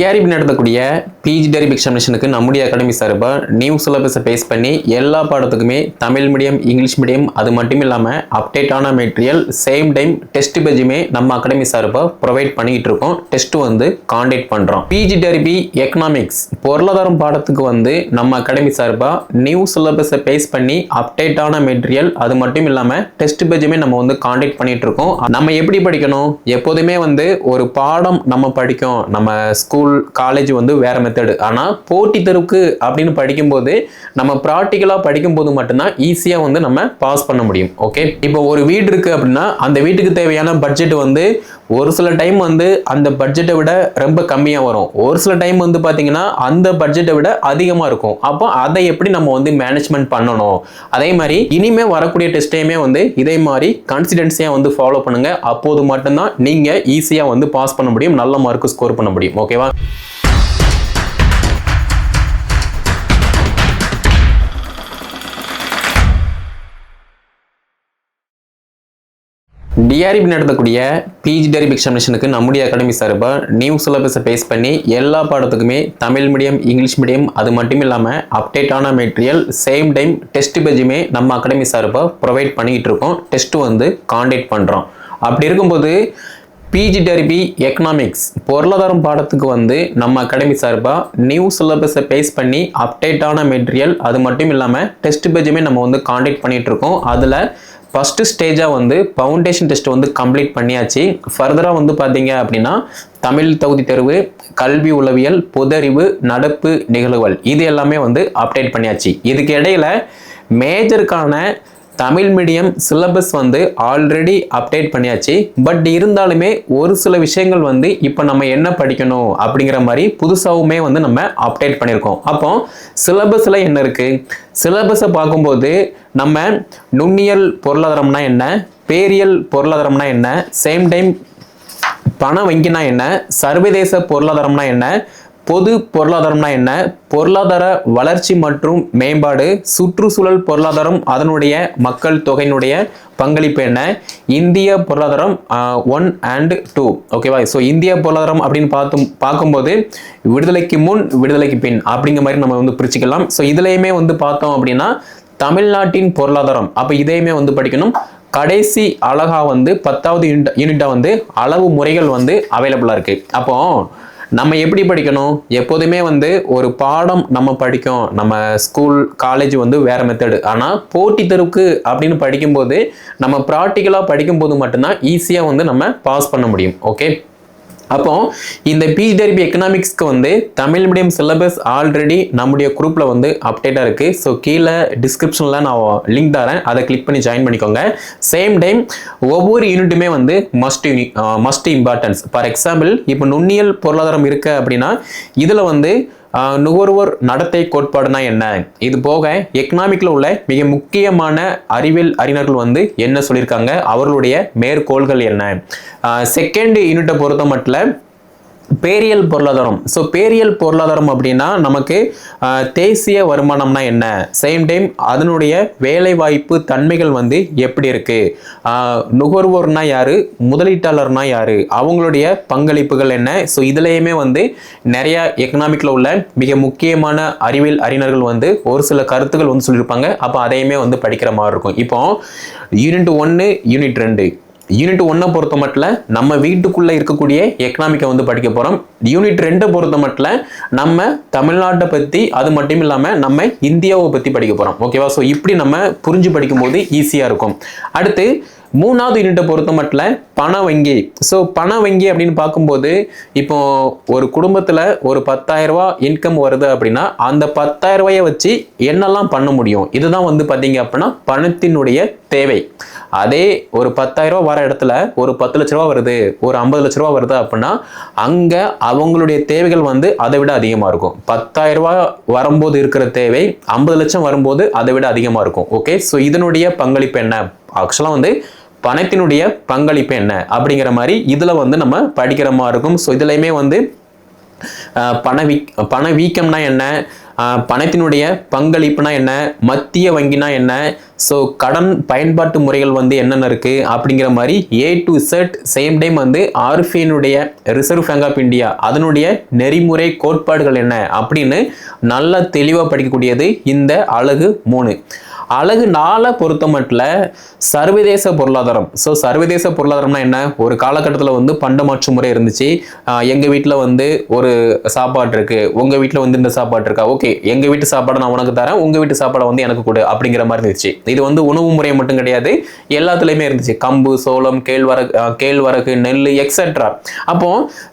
TRP நடத்தக்கூடிய PG TRB எக்ஸாமினேஷனுக்கு நம்முடைய அகாடமி சார்பாக நியூ சிலபஸை பேஸ் பண்ணி எல்லா பாடத்துக்குமே தமிழ் மீடியம் இங்கிலீஷ் மீடியம் அது மட்டும் இல்லாமல் அப்டேட்டான மெட்டீரியல் சேம் டைம் டெஸ்ட் பேஜுமே நம்ம அகாடமி சார்பாக ப்ரொவைட் பண்ணிகிட்டு இருக்கோம். டெஸ்ட் வந்து காண்டக்ட் பண்ணுறோம் பிஜி டெரிபி எக்கனாமிக்ஸ் பொருளாதாரம் பாடத்துக்கு வந்து நம்ம அகாடமி சார்பாக நியூ சிலபஸை பேஸ் பண்ணி அப்டேட்டான மெட்டீரியல் அது மட்டும் இல்லாமல் டெஸ்ட் பேஜுமே நம்ம வந்து காண்டாக்ட் பண்ணிட்டு இருக்கோம். நம்ம எப்படி படிக்கணும்? எப்போதுமே வந்து ஒரு பாடம் நம்ம படிக்கும். நம்ம ஸ்கூல் காலேஜ் வந்து வேற மெத்தடு ஆனால் போட்டி தெருவுக்கு அப்படின்னு படிக்கும்போது நம்ம ப்ராக்டிக்கலாக படிக்கும்போது மட்டும்தான் ஈஸியாக வந்து நம்ம பாஸ் பண்ண முடியும். ஓகே இப்போ ஒரு வீடு இருக்குது அப்படின்னா அந்த வீட்டுக்கு தேவையான பட்ஜெட் வந்து ஒரு சில டைம் வந்து அந்த பட்ஜெட்டை விட ரொம்ப கம்மியாக வரும். ஒரு சில டைம் வந்து பார்த்தீங்கன்னா அந்த பட்ஜெட்டை விட அதிகமாக இருக்கும். அப்போ அதை எப்படி நம்ம வந்து மேனேஜ்மெண்ட் பண்ணணும்? அதே மாதிரி இனிமே வரக்கூடிய டெஸ்ட்டையுமே வந்து இதே மாதிரி கான்சிடென்சியாக வந்து ஃபாலோ பண்ணுங்கள் அப்போது மட்டும்தான் நீங்கள் ஈஸியாக வந்து பாஸ் பண்ண முடியும் நல்ல மார்க்கு ஸ்கோர் பண்ண முடியும். ஓகேவா டிஆர்பி நடத்தக்கூடிய பிஜி டெரிப் எக்ஸாமினேஷனுக்கு நம்முடைய அகாடமி சார்பாக நியூ சிலபஸை பேஸ் பண்ணி எல்லா பாடத்துக்குமே தமிழ் மீடியம் இங்கிலீஷ் மீடியம் அது மட்டும் இல்லாமல் அப்டேட்டான மெட்டீரியல் சேம் டைம் டெஸ்ட் பேஜுமே நம்ம அகாடமி சார்பாக ப்ரொவைட் பண்ணிக்கிட்டு இருக்கோம். டெஸ்ட் வந்து காண்டக்ட் பண்ணுறோம் அப்படி இருக்கும்போது பிஜி டெரிபி எக்கனாமிக்ஸ் பொருளாதாரம் பாடத்துக்கு வந்து நம்ம அகாடமி சார்பாக நியூ சிலபஸை பேஸ் பண்ணி அப்டேட்டான மெட்டீரியல் அது மட்டும் இல்லாமல் டெஸ்ட் பேஜுமே நம்ம வந்து காண்டக்ட் பண்ணிகிட்டு இருக்கோம். அதில் ஃபஸ்ட்டு ஸ்டேஜாக வந்து ஃபவுண்டேஷன் டெஸ்ட் வந்து கம்ப்ளீட் பண்ணியாச்சு. ஃபர்தராக வந்து பார்த்தீங்க அப்படின்னா தமிழ் தகுதி தேர்வு கல்வி உளவியல் பொதறிவு நடப்பு நிகழ்வுகள் இது எல்லாமே வந்து அப்டேட் பண்ணியாச்சு. இதுக்கு இடையில மேஜருக்கான தமிழ் மீடியம் சிலபஸ் வந்து ஆல்ரெடி அப்டேட் பண்ணியாச்சு. பட் இருந்தாலுமே ஒரு சில விஷயங்கள் வந்து இப்போ நம்ம என்ன படிக்கணும் அப்படிங்கிற மாதிரி புதுசாகவுமே வந்து நம்ம அப்டேட் பண்ணியிருக்கோம். அப்போ சிலபஸில் என்ன இருக்குது சிலபஸை பார்க்கும்போது நம்ம நுண்ணியல் பொருளாதாரம்னா என்ன? பேரியல் பொருளாதாரம்னா என்ன? சேம் டைம் பண வங்கினா என்ன? சர்வதேச பொருளாதாரம்னா என்ன? பொது பொருளாதாரம்னா என்ன? பொருளாதார வளர்ச்சி மற்றும் மேம்பாடு சுற்றுச்சூழல் பொருளாதாரம் அதனுடைய மக்கள் தொகையினுடைய பங்களிப்பு என்ன? இந்திய பொருளாதாரம் ஒன் அண்ட் டூ ஓகேவா ஸோ இந்திய பொருளாதாரம் அப்படின்னு பார்த்து பார்க்கும்போது விடுதலைக்கு முன் விடுதலைக்கு பின் அப்படிங்கிற மாதிரி நம்ம வந்து பிரிச்சுக்கலாம். ஸோ இதுலேயுமே வந்து பார்த்தோம் அப்படின்னா தமிழ்நாட்டின் பொருளாதாரம். அப்போ இதையுமே வந்து படிக்கணும். கடைசி அழகாக வந்து பத்தாவது யூனிட் யூனிட்டாக வந்து அளவு முறைகள் வந்து அவைலபிளாக இருக்குது அப்போது நம்ம எப்படி படிக்கணும்? எப்போதுமே வந்து ஒரு பாடம் நம்ம படிக்கும். நம்ம ஸ்கூல் காலேஜ் வந்து வேற மெத்தடு ஆனால் போட்டி தெருவுக்கு அப்படின்னு படிக்கும்போது நம்ம ப்ராக்டிக்கலாக படிக்கும்போது மட்டும்தான் ஈஸியாக வந்து நம்ம பாஸ் பண்ண முடியும். ஓகே அப்போ இந்த பிஜி எக்கனாமிக்ஸ்க்கு வந்து தமிழ் மீடியம் சிலபஸ் ஆல்ரெடி நம்முடைய குரூப்பில் வந்து அப்டேட்டாக இருக்குது ஸோ கீழே டிஸ்கிரிப்ஷனில் நான் லிங்க் தரேன். அதை கிளிக் பண்ணி ஜாயின் பண்ணிக்கோங்க. சேம் டைம் ஒவ்வொரு யூனிட்டுமே வந்து மஸ்ட் யூனி மஸ்ட் இம்பார்ட்டன்ஸ் ஃபார் எக்ஸாம்பிள் இப்போ நுண்ணியல் பொருளாதாரம் இருக்குது அப்படின்னா இதில் வந்து நுகர்வோர் நடத்தை கோட்பாடுனா என்ன? இது போக எக்கனாமிக்கில் உள்ள மிக முக்கியமான அறிவியல் அறிஞர்கள் வந்து என்ன சொல்லியிருக்காங்க? அவர்களுடைய மேற்கோள்கள் என்ன? செகண்ட் யூனிட்டை பொறுத்த மட்டும் பேரியல் பொருளாதாரம். ஸோ பேரியல் பொருளாதாரம் அப்படின்னா நமக்கு தேசிய வருமானம்னா என்ன? சேம் டைம் அதனுடைய வேலைவாய்ப்பு தன்மைகள் வந்து எப்படி இருக்குது நுகர்வோர்னா யார்? முதலீட்டாளர்னா யார்? அவங்களுடைய பங்களிப்புகள் என்ன? ஸோ இதுலேயுமே வந்து நிறைய எக்கனாமிக்கில் உள்ள மிக முக்கியமான அறிவியல் அறிஞர்கள் வந்து ஒரு சில கருத்துக்கள் வந்து சொல்லியிருப்பாங்க. அப்போ அதையுமே வந்து படிக்கிற மாதிரி இருக்கும். இப்போ யூனிட் ஒன்று யூனிட் ரெண்டு. யூனிட் ஒன்றை பொறுத்த மட்டும் நம்ம வீட்டுக்குள்ளே இருக்கக்கூடிய எக்கனாமிக்கை வந்து படிக்க போகிறோம் யூனிட் ரெண்டை பொறுத்த மட்டும் நம்ம தமிழ்நாட்டை பற்றி அது மட்டும் இல்லாமல் நம்ம இந்தியாவை பற்றி படிக்க போகிறோம் ஓகேவா ஸோ இப்படி நம்ம புரிஞ்சு படிக்கும்போது ஈஸியாக இருக்கும். அடுத்து மூணாவது யூனிட்டை பொறுத்த மட்டும் பண வங்கி. ஸோ பண வங்கி அப்படின்னு பார்க்கும்போது இப்போ ஒரு குடும்பத்தில் ஒரு பத்தாயிரம் இன்கம் வருது அப்படின்னா அந்த பத்தாயிரரூபாயை வச்சு என்னெல்லாம் பண்ண முடியும்? இதுதான் வந்து பார்த்தீங்க அப்படின்னா பணத்தினுடைய தேவை. அதே ஒரு பத்தாயிரம் ரூபாய் வர இடத்துல ஒரு பத்து லட்ச ரூபா வருது ஒரு ஐம்பது லட்ச ரூபா வருது அப்படின்னா அங்கே அவங்களுடைய தேவைகள் வந்து அதை விட அதிகமாக இருக்கும். பத்தாயிரம் வரும்போது இருக்கிற தேவை ஐம்பது லட்சம் வரும்போது அதை விட அதிகமாக இருக்கும். ஓகே ஸோ இதனுடைய பங்களிப்பு என்ன? ஆக்சுவலாக வந்து பணத்தினுடைய பங்களிப்பு என்ன? அப்படிங்கிற மாதிரி இதில் வந்து நம்ம படிக்கிற மாதிரி இருக்கும். ஸோ இதுலையுமே வந்து அஹ், பணவீக் பணவீக்கம்னா என்ன? பணத்தினுடைய பங்களிப்புனா என்ன? மத்திய வங்கினா என்ன? ஸோ கடன் பயன்பாட்டு முறைகள் வந்து என்னென்ன இருக்குது அப்படிங்கிற மாதிரி A to Z same time வந்து ஆர்பிஐனுடைய ரிசர்வ் பேங்க் ஆஃப் இந்தியா அதனுடைய நெறிமுறை கோட்பாடுகள் என்ன? அப்படின்னு நல்லா தெளிவாக படிக்கக்கூடியது இந்த அழகு மூணு. அழகு நாளை பொறுத்த சர்வதேச பொருளாதாரம். ஸோ சர்வதேச பொருளாதாரம்னா என்ன? ஒரு காலகட்டத்தில் வந்து பண்ட மாற்று முறை இருந்துச்சு. எங்கள் வீட்டில் வந்து ஒரு சாப்பாடு இருக்குது உங்கள் வீட்டில் வந்து இந்த சாப்பாடு இருக்கா? ஓகே எங்கள் வீட்டு சாப்பாடை நான் உனக்கு தரேன். உங்கள் வீட்டு சாப்பாடை வந்து எனக்கு கொடு அப்படிங்கிற மாதிரி இருந்துச்சு. இது வந்து உணவு முறை மட்டும் கிடையாது. எல்லாத்துலேயுமே இருந்துச்சு. கம்பு சோளம் கேழ்வரகு கேழ்வரகு நெல் எக்ஸெட்ரா அப்போ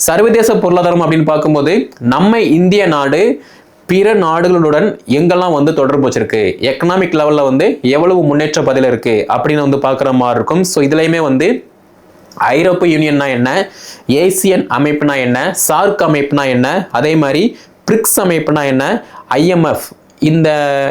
சர்வதேச பொருளாதாரம் அப்படின்னு பார்க்கும்போது நம்ம இந்திய நாடு பிற நாடுகளுடன் எங்கெல்லாம் வந்து தொடர்பு வச்சிருக்கு? எக்கனாமிக் லெவலில் வந்து எவ்வளவு முன்னேற்ற பதில இருக்கு? அப்படின்னு வந்து பார்க்குற மாதிரி இருக்கும். ஸோ இதுலையுமே வந்து ஐரோப்பிய யூனியன்னா என்ன? ஏசியன் அமைப்புனா என்ன? சார்க் அமைப்புனா என்ன? அதே மாதிரி பிரிக்ஸ் அமைப்புனா என்ன? ஐஎம்எஃப் இந்த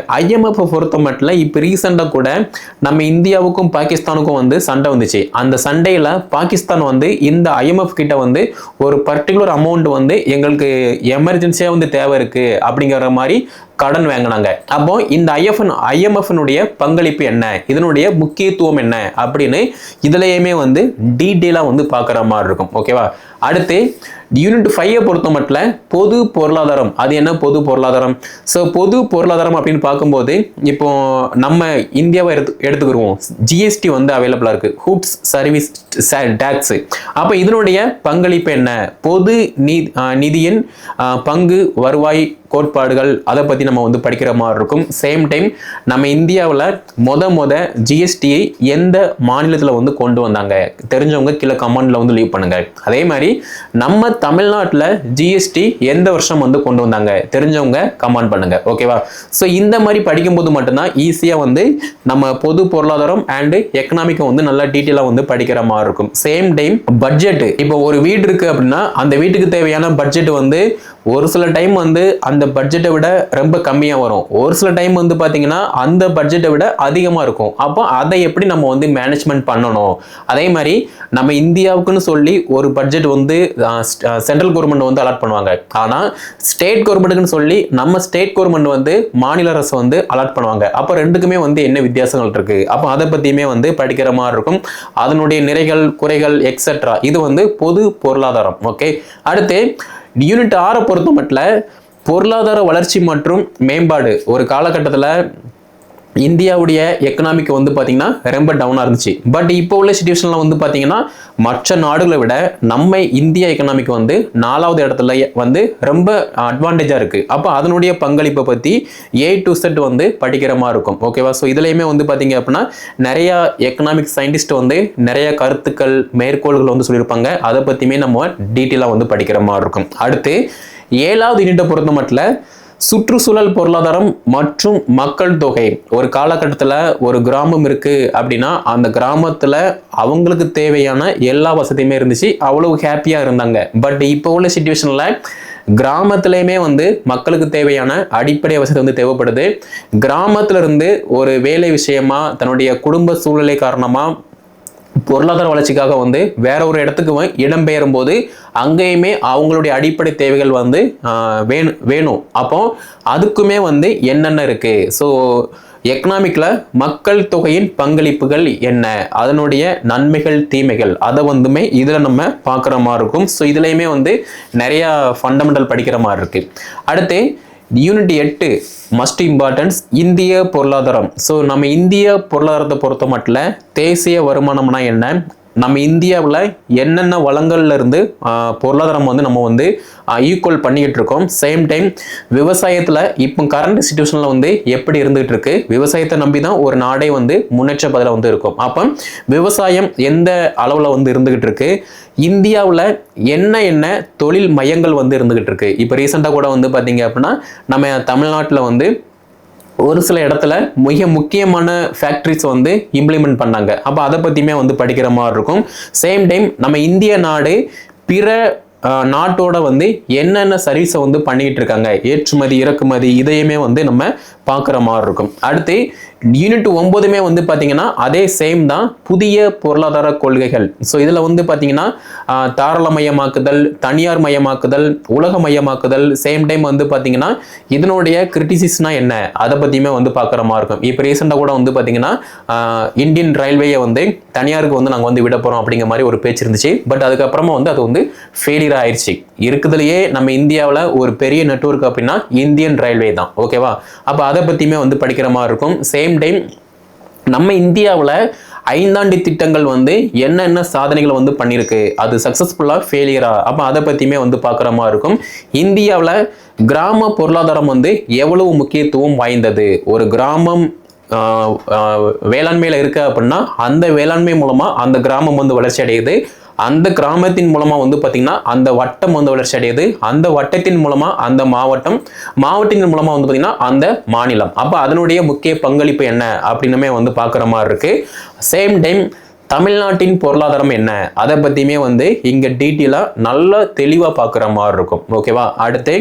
ஐஎம்எஃப் பொறுத்த மட்டும் இப்போ ரீசெண்டாக கூட நம்ம இந்தியாவுக்கும் பாகிஸ்தானுக்கும் வந்து சண்டை வந்துச்சு. அந்த சண்டையில் பாகிஸ்தான் வந்து இந்த ஐஎம்எஃப் கிட்ட வந்து ஒரு பர்டிகுலர் அமௌண்ட் வந்து எங்களுக்கு எமர்ஜென்சியாக வந்து தேவை இருக்குது அப்படிங்கிற மாதிரி கடன் வாங்கினாங்க. அப்போ இந்த ஐஎஃப்என் ஐஎம்எஃப்னுடைய பங்களிப்பு என்ன? இதனுடைய முக்கியத்துவம் என்ன? அப்படின்னு இதுலையுமே வந்து டீட்டெயிலாக வந்து பார்க்குற மாதிரி இருக்கும். ஓகேவா அடுத்து யூனிட் ஃபைவை பொறுத்த மட்டும் பொது பொருளாதாரம். அது என்ன பொது பொருளாதாரம்? ஸோ பொது பொருளாதாரம் அப்படின்னு பார்க்கும்போது இப்போ நம்ம இந்தியாவை எடுத்து எடுத்துக்கிடுவோம். ஜிஎஸ்டி வந்து அவைலபிளாக இருக்குது ஹூட்ஸ் சர்வீஸ் டேக்ஸு அப்போ இதனுடைய பங்களிப்பு என்ன? பொது நீ நிதியின் பங்கு வருவாய் கோட்பாடுகள் அதை பற்றி நம்ம வந்து படிக்கிற மாதிரி இருக்கும். சேம் டைம் நம்ம இந்தியாவில் மொத மொத ஜிஎஸ்டியை எந்த மாநிலத்தில் வந்து கொண்டு வந்தாங்க? தெரிஞ்சவங்க கீழே கமெண்டில் வந்து லீவ் பண்ணுங்கள் அதே மாதிரி நம்ம தமிழ்நாட்டில் ஜிஎஸ்டி எந்த வருஷம் வந்து கொண்டு வந்தாங்க? தெரிஞ்சவங்க கமெண்ட் பண்ணுங்க. ஓகேவா ஸோ இந்த மாதிரி படிக்கும்போது மட்டும்தான் ஈஸியாக வந்து நம்ம பொது பொருளாதாரம் அண்டு எக்கனாமிக்கை வந்து நல்லா டீட்டெயிலாக வந்து படிக்கிற மாதிரி இருக்கும். சேம் டைம் பட்ஜெட் இப்போ ஒரு வீடு இருக்குது அப்படின்னா அந்த வீட்டுக்கு தேவையான பட்ஜெட் வந்து ஒரு சில டைம் வந்து அந்த பட்ஜெட்டை விட ரொம்ப கம்மியாக வரும். ஒரு சில டைம் வந்து பார்த்தீங்கன்னா அந்த பட்ஜெட்டை விட அதிகமாக இருக்கும். அப்போ அதை எப்படி நம்ம வந்து மேனேஜ்மெண்ட் பண்ணணும்? அதே மாதிரி நம்ம இந்தியாவுக்குன்னு சொல்லி ஒரு பட்ஜெட் வந்து சென்ட்ரல் கவர்மெண்ட் வந்து அலாட் பண்ணுவாங்க. ஆனால் ஸ்டேட் கவர்மெண்ட்டுக்குன்னு சொல்லி நம்ம ஸ்டேட் கவர்மெண்ட் வந்து மாநில அரசு வந்து அலாட் பண்ணுவாங்க. அப்போ ரெண்டுக்குமே வந்து என்ன வித்தியாசங்கள் இருக்குது அப்போ அதை பற்றியுமே வந்து படிக்கிற மாதிரி இருக்கும். அதனுடைய நிறைகள் குறைகள் எக்ஸெட்ரா இது வந்து பொது பொருளாதாரம் ஓகே அடுத்து யூனிட் ஆறை பொறுத்த மட்டும் பொருளாதார வளர்ச்சி மற்றும் மேம்பாடு. ஒரு காலகட்டத்தில் இந்தியாவுடைய எக்கனாமிக் வந்து பார்த்திங்கன்னா ரொம்ப டவுனாக இருந்துச்சு. பட் இப்போ உள்ள சுச்சுவேஷனில் வந்து பார்த்திங்கன்னா மற்ற நாடுகளை விட நம்ம இந்திய எக்கனாமிக் வந்து நாலாவது இடத்துல வந்து ரொம்ப அட்வான்டேஜாக இருக்குது அப்போ அதனுடைய பங்களிப்பை பற்றி ஏ டு செட் வந்து படிக்கிற மாதிரி இருக்கும். ஓகேவா ஸோ இதுலையுமே வந்து பார்த்திங்க அப்படின்னா நிறையா எக்கனாமிக் சயின்டிஸ்ட் வந்து நிறையா கருத்துக்கள் மேற்கோள்கள் வந்து சொல்லியிருப்பாங்க. அதை பற்றியுமே நம்ம டீட்டெயிலாக வந்து படிக்கிற மாதிரி இருக்கும். அடுத்து ஏழாவது யூனிட்டை பொறுத்த மட்டும் சுற்றுச்சூழல் பொருளாதாரம் மற்றும் மக்கள் தொகை. ஒரு காலகட்டத்தில் ஒரு கிராமம் இருக்குது அப்படின்னா அந்த கிராமத்தில் அவங்களுக்கு தேவையான எல்லா வசதியுமே இருந்துச்சு. அவ்வளவு ஹாப்பியாக இருந்தாங்க. பட் இப்போ உள்ள சுச்சுவேஷனில் கிராமத்துலேயுமே வந்து மக்களுக்கு தேவையான அடிப்படை வசதி வந்து தேவைப்படுது. கிராமத்திலிருந்து ஒரு வேலை விஷயமா தன்னுடைய குடும்ப சூழ்நிலை காரணமாக பொருளாதார வளர்ச்சிக்காக வந்து வேற ஒரு இடத்துக்கு வ- இடம்பெயரும் போது அங்கேயுமே அவங்களுடைய அடிப்படை தேவைகள் வந்து வேணும் வேணும். அப்போ அதுக்குமே வந்து என்னென்ன இருக்குது ஸோ எக்கனாமிக்கில் மக்கள் தொகையின் பங்களிப்புகள் என்ன? அதனுடைய நன்மைகள் தீமைகள் அதை வந்துமே இதில் நம்ம பார்க்குற மாதிரி இருக்கும். ஸோ இதுலேயுமே வந்து நிறையா ஃபண்டமெண்டல் படிக்கிற மாதிரி இருக்குது அடுத்து யூனிட் எட்டு மஸ்ட் இம்பார்ட்டன்ஸ் இந்திய பொருளாதாரம். ஸோ நம்ம இந்திய பொருளாதாரத்தை பொறுத்த மட்டும் தேசிய வருமானம்னா என்ன? நம்ம இந்தியாவில் என்னென்ன வளங்கள்ல இருந்து பொருளாதாரம் வந்து நம்ம வந்து ஈக்குவல் பண்ணிக்கிட்டு இருக்கோம். சேம் டைம் விவசாயத்தில் இப்போ கரண்ட் சுச்சுவேஷனில் வந்து எப்படி இருந்துகிட்டு இருக்கு? விவசாயத்தை நம்பி தான் ஒரு நாடே வந்து முன்னேற்ற பதில வந்து இருக்கும். அப்போ விவசாயம் எந்த அளவில் வந்து இருந்துகிட்டு இருக்கு? இந்தியாவில் என்ன என்ன தொழில் மையங்கள் வந்து இருந்துகிட்டு இருக்கு? இப்போ ரீசெண்டாக கூட வந்து பார்த்தீங்க அப்படின்னா நம்ம தமிழ்நாட்டில் வந்து ஒரு சில இடத்துல மிக முக்கியமான ஃபேக்ட்ரிஸ் வந்து இம்ப்ளிமெண்ட் பண்ணாங்க. அப்போ அதை பற்றியுமே வந்து படிக்கிற மாதிரி இருக்கும். சேம் டைம் நம்ம இந்திய நாடு பிற நாட்டோட வந்து என்னென்ன சர்வீஸை வந்து பண்ணிக்கிட்டு இருக்காங்க? ஏற்றுமதி இறக்குமதி இதையுமே வந்து நம்ம பார்க்குற மாதிரி இருக்கும். அடுத்து யூனிட் ஒன்பதுமே வந்து பார்த்தீங்கன்னா அதே சேம் தான் புதிய பொருளாதார கொள்கைகள். ஸோ இதில் வந்து பார்த்தீங்கன்னா தாராளமயமாக்குதல் தனியார் மயமாக்குதல் உலக மயமாக்குதல் சேம் டைம் வந்து பார்த்தீங்கன்னா இதனுடைய கிரிட்டிசிஸ்னா என்ன? அதை பற்றியுமே வந்து பார்க்குற மாதிரி இருக்கும். இப்போ ரீசெண்டாக கூட வந்து பார்த்தீங்கன்னா இந்தியன் ரயில்வேயை வந்து தனியாருக்கு வந்து நாங்கள் வந்து விட போகிறோம் அப்படிங்கிற மாதிரி ஒரு பேச்சு இருந்துச்சு. பட் அதுக்கப்புறமா வந்து அது வந்து ஃபெயிலியர் ஆயிடுச்சு இருக்குதுலயே நம்ம இந்தியாவில் ஒரு பெரிய நெட்வொர்க் அப்படின்னா இந்தியன் ரயில்வே தான். ஓகேவா அப்போ அதை பற்றியுமே வந்து படிக்கிற மாதிரி இருக்கும். சேம் டைம் நம்ம இந்தியாவில் ஐந்தாண்டு திட்டங்கள் வந்து என்னென்ன சாதனைகளை வந்து பண்ணியிருக்கு? அது சக்ஸஸ்ஃபுல்லாக ஃபெயிலியரா அப்போ அதை பற்றியுமே வந்து பார்க்குற மாதிரி இருக்கும். இந்தியாவில் கிராம பொருளாதாரம் வந்து எவ்வளவு முக்கியத்துவம் வாய்ந்தது? ஒரு கிராமம் வேளாண்மையில் இருக்கு அப்படின்னா அந்த வேளாண்மை மூலமாக அந்த கிராமம் வந்து வளர்ச்சி அடையுது. அந்த கிராமத்தின் மூலமாக வந்து பார்த்திங்கன்னா அந்த வட்டம் வந்து வளர்ச்சி அடையுது. அந்த வட்டத்தின் மூலமாக அந்த மாவட்டம் மாவட்டத்தின் மூலமாக வந்து பார்த்திங்கன்னா அந்த மாநிலம். அப்போ அதனுடைய முக்கிய பங்களிப்பு என்ன? அப்படின்னுமே வந்து பார்க்குற மாதிரி இருக்குது சேம் டைம் தமிழ்நாட்டின் பொருளாதாரம் என்ன? அதை பற்றியுமே வந்து இங்கே டீட்டெயிலாக நல்லா தெளிவாக பார்க்குற மாதிரி இருக்கும். ஓகேவா அடுத்து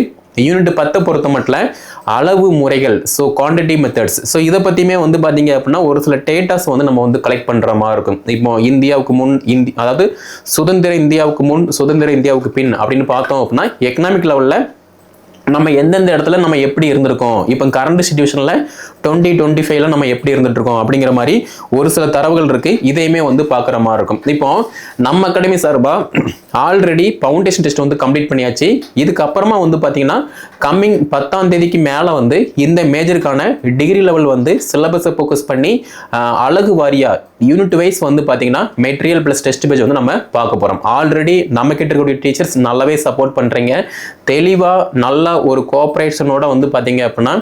யூனிட் பத்தை பொறுத்த மட்டும் அளவு முறைகள் ஸோ குவான்டிட்டி மெத்தட்ஸ் ஸோ இதை பற்றியுமே வந்து பார்த்தீங்க அப்படின்னா ஒரு சில டேட்டாஸ் வந்து நம்ம வந்து கலெக்ட் பண்ணுற மாதிரி இருக்கும். இப்போ இந்தியாவுக்கு முன் இந்தி அதாவது சுதந்திர இந்தியாவுக்கு முன் சுதந்திர இந்தியாவுக்கு பின் அப்படின்னு பார்த்தோம் அப்படின்னா எக்கனாமிக் லெவலில் நம்ம எந்தெந்த இடத்துல நம்ம எப்படி இருந்திருக்கோம்? இப்போ கரண்ட் சுச்சுவேஷனில் டுவெண்ட்டி டுவெண்ட்டி ஃபைவ்ல நம்ம எப்படி இருந்துட்டுருக்கோம் அப்படிங்கிற மாதிரி ஒரு சில தரவுகள் இருக்குது இதையுமே வந்து பார்க்குற மாதிரி இருக்கும். இப்போ நம்ம அகாடமி சார்பாக ஆல்ரெடி ஃபவுண்டேஷன் டெஸ்ட் வந்து கம்ப்ளீட் பண்ணியாச்சு. இதுக்கப்புறமா வந்து பார்த்தீங்கன்னா கம்மிங் பத்தாம் தேதிக்கு மேலே வந்து இந்த மேஜருக்கான டிகிரி லெவல் வந்து சிலபஸை ஃபோக்கஸ் பண்ணி அழகு வாரியாக யூனிட் வைஸ் வந்து பார்த்தீங்கன்னா மெட்டீரியல் ப்ளஸ் டெஸ்ட் பேஜ் வந்து நம்ம பார்க்க போகிறோம் ஆல்ரெடி நம்ம கிட்ட இருக்கக்கூடிய டீச்சர்ஸ் நல்லாவே சப்போர்ட் பண்ணுறீங்க தெளிவாக நல்ல ஒரு கோஆப்ரேஷனோட வந்து பார்த்தீங்க அப்படின்னா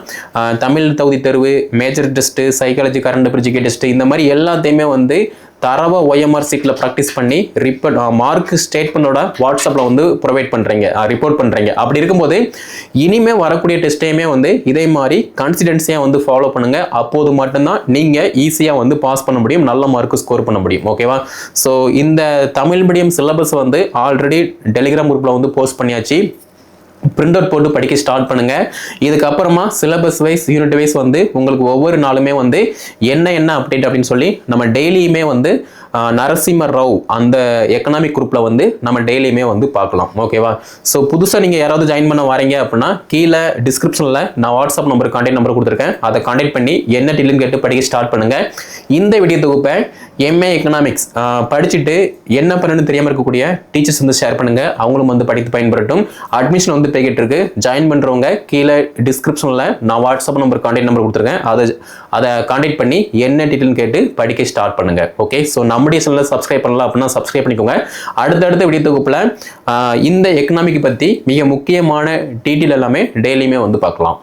தமிழ் தகுதி தேர்வு மேஜர் டெஸ்ட்டு சைக்காலஜி கரண்ட் பிரிஜிகே டெஸ்ட்டு இந்த மாதிரி எல்லாத்தையுமே வந்து தரவாக ஒய்எம்ஆர் சீட்டில் ப்ராக்டிஸ் பண்ணி ரிப்போர்ட் மார்க் ஸ்டேட்மெண்ட்டோட வாட்ஸ்அப்பில் வந்து ப்ரொவைட் பண்ணுறீங்க ரிப்போர்ட் பண்ணுறீங்க அப்படி இருக்கும்போது இனிமேல் வரக்கூடிய டெஸ்ட்டையுமே வந்து இதே மாதிரி கான்சிடென்சியாக வந்து ஃபாலோ பண்ணுங்கள் அப்போது மட்டும்தான் நீங்கள் ஈஸியாக வந்து பாஸ் பண்ண முடியும் நல்ல மார்க் ஸ்கோர் பண்ண முடியும். ஓகேவா ஸோ இந்த தமிழ் மீடியம் சிலபஸ் வந்து ஆல்ரெடி டெலிகிராம் குரூப்பில் வந்து போஸ்ட் பண்ணியாச்சு. பிரிண்ட் அவுட் போட்டு படிக்க ஸ்டார்ட் பண்ணுங்கள் இதுக்கப்புறமா சிலபஸ் வைஸ் யூனிட் வைஸ் வந்து உங்களுக்கு ஒவ்வொரு நாளுமே வந்து என்ன என்ன அப்டேட் அப்படின்னு சொல்லி நம்ம டெய்லியுமே வந்து நரசிம்ம ராவ் அந்த எக்கனாமிக் குரூப்பில் வந்து நம்ம டெய்லியுமே வந்து பார்க்கலாம். ஓகேவா ஸோ புதுசாக நீங்கள் யாராவது ஜாயின் பண்ண வரீங்க அப்படின்னா கீழே டிஸ்கிரிப்ஷனில் நான் வாட்ஸ்அப் நம்பர் கான்டாக்ட் நம்பர் கொடுத்துருக்கேன். அதை கான்டாக்ட் பண்ணி என்ன டீலுன்னு கேட்டு படிக்க ஸ்டார்ட் பண்ணுங்கள் இந்த வீடியோ தொகுப்பை எம்ஏ எக்கனாமிக்ஸ் படிச்சுட்டு என்ன பண்ணணும்னு தெரியாமல் இருக்கக்கூடிய டீச்சர்ஸ் வந்து ஷேர் பண்ணுங்கள் அவங்களும் வந்து படித்து பயன்பெறட்டும். அட்மிஷன் வந்து போய்கிட்டு இருக்கு ஜாயின் பண்ணுறவங்க கீழே டிஸ்கிரிப்ஷனில் நான் வாட்ஸ்அப் நம்பர் கான்டாக்ட் நம்பர் கொடுத்துருக்கேன். அதை அதை கான்டாக்ட் பண்ணி என்ன டீட்டெயில்னு கேட்டு படிக்க ஸ்டார்ட் பண்ணுங்க. ஓகே ஸோ நம்முடைய சேனலில் சப்ஸ்கிரைப் பண்ணலாம் அப்படின்னா சப்ஸ்கிரைப் பண்ணிக்கோங்க. அடுத்தடுத்த விடிய தொகுப்பில் இந்த எக்கனாமிக்கு பற்றி மிக முக்கியமான டீட்டெயில் எல்லாமே டெய்லியுமே வந்து பார்க்கலாம்.